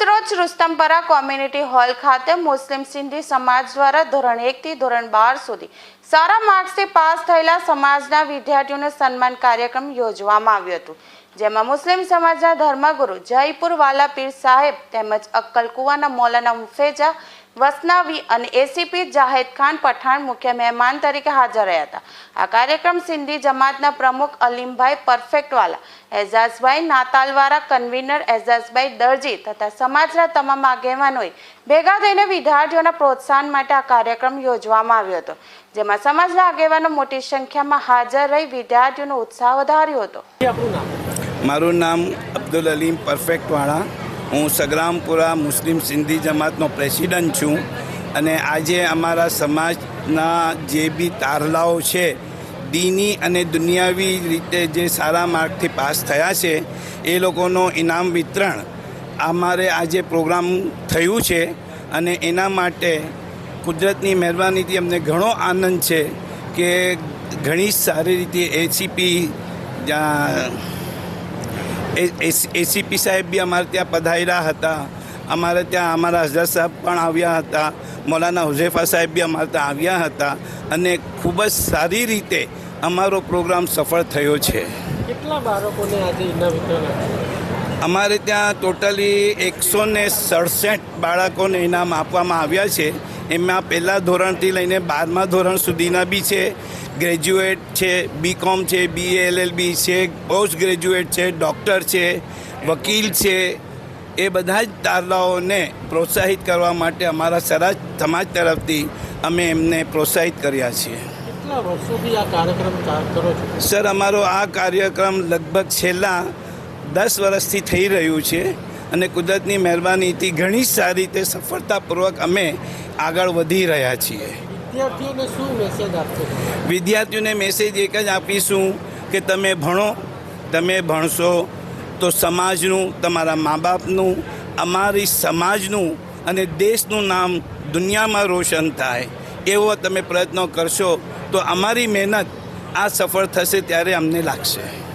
মাত্র રોજ રુસ્તમપરા community hall ખાતે મુસ્લિમ સિંધી સમાજ દ્વારા ધોરણ એકથી ધોરણ બાર સુધી સારા માર્ક્સથી પાસ થયેલા સમાજના વિદ્યાર્થીઓને સન્માન કાર્યક્રમ યોજવામાં આવ્યું હતું. જેમાં મુસ્લિમ સમાજના ધર્મગુરુ જયપુર વાલા પીર સાહેબ તેમજ અક્કલકુવાના મૌલાના મુફેજા, વસનાવી અને એસીપી જાહેદ ખાન પઠાણ મુખ્ય મહેમાન તરીકે હાજર રહ્યા હતા. આ કાર્યક્રમ સિંધી જમાતના પ્રમુખ અલીમભાઈ પરફેક્ટવાલા, એઝાઝભાઈ નાતાલવાળા, કન્વીનર એઝાઝભાઈ દરજી તથા સમાજના તમામ આગેવાનોએ ભેગા થઈને વિદ્યાર્થીઓના પ્રોત્સાહન માટે આ કાર્યક્રમ યોજવામાં આવ્યો હતો જેમાં સમાજના આગેવાનો મોટી સંખ્યામાં હાજર રહી વિદ્યાર્થીઓનો ઉત્સાહ વધાર્યો હતો. મારું નામ અબ્દુલ અલીમ પરફેક્ટવાળા હું સગ્રામપુરા મુસ્લિમ સિંધી જમાતનો પ્રેસિડન્ટ છું અને આજે અમારા સમાજના જે બી તારલાઓ છે દીની અને દુનિયાવી રીતે જે સારા માર્કથી પાસ થયા છે એ લોકોનો ઇનામ વિતરણ અમારે આજે પ્રોગ્રામ થયું છે અને એના માટે કુદરતની મહેરબાનીથી અમને ઘણો આનંદ છે કે ઘણી સારી રીતે એસીપી એસીપી સાહેબ બી અમારે ત્યાં પધાર્યા હતા. અમારે ત્યાં અમારા હઝરત સાહેબ પણ આવ્યા હતા. મૌલાના હુઝેફા સાહેબ બી અમારે ત્યાં આવ્યા હતા અને ખૂબ જ સારી રીતે અમારો પ્રોગ્રામ સફળ થયો છે. કેટલા બાળકોને આજે ઇનામ? અમારે ત્યાં ટોટલી એકસો ને સડસઠ બાળકોને ઇનામ આપવામાં આવ્યા છે. એમાં પહેલાં ધોરણથી લઈને બારમા ધોરણ સુધીના બી છે. ગ્રેજ્યુએટ છે બીકોમ છે બી એલએલબી છે પોસ્ટ ગ્રેજ્યુએટ છે ડૉક્ટર છે વકીલ છે. એ બધા જ તારલાઓને પ્રોત્સાહિત કરવા માટે અમારા સરાજ સમાજ તરફથી અમે એમને પ્રોત્સાહિત કર્યા છીએ. કેટલા વર્ષોથી આ કાર્યક્રમ કા- કરો છો? સર અમારો આ કાર્યક્રમ લગભગ છેલ્લા દસ વર્ષથી થઈ રહ્યું છે અને કુદરતની મહેરબાનીથી ઘણી સારી રીતે સફળતાપૂર્વક અમે આગળ વધી રહ્યા છીએ. વિદ્યાર્થીઓને શું મેસેજ વિદ્યાર્થીઓને મેસેજ એક જ આપીશું કે તમે ભણો તમે ભણશો તો સમાજનું તમારા મા બાપનું અમારી સમાજનું અને દેશનું નામ દુનિયામાં રોશન થાય. એવો તમે પ્રયત્નો કરશો તો અમારી મહેનત આ સફળ થશે ત્યારે અમને લાગશે.